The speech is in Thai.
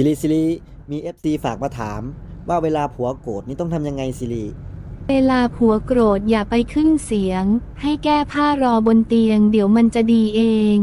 สิริสิริมีเอฟซีฝากมาถาม ว่าเวลาผัวโกรธนี่ต้องทำยังไงสิริเวลาผัวโกรธอย่าไปขึ้นเสียง ให้แก้ผ้ารอบนเตียง เดี๋ยวมันจะดีเอง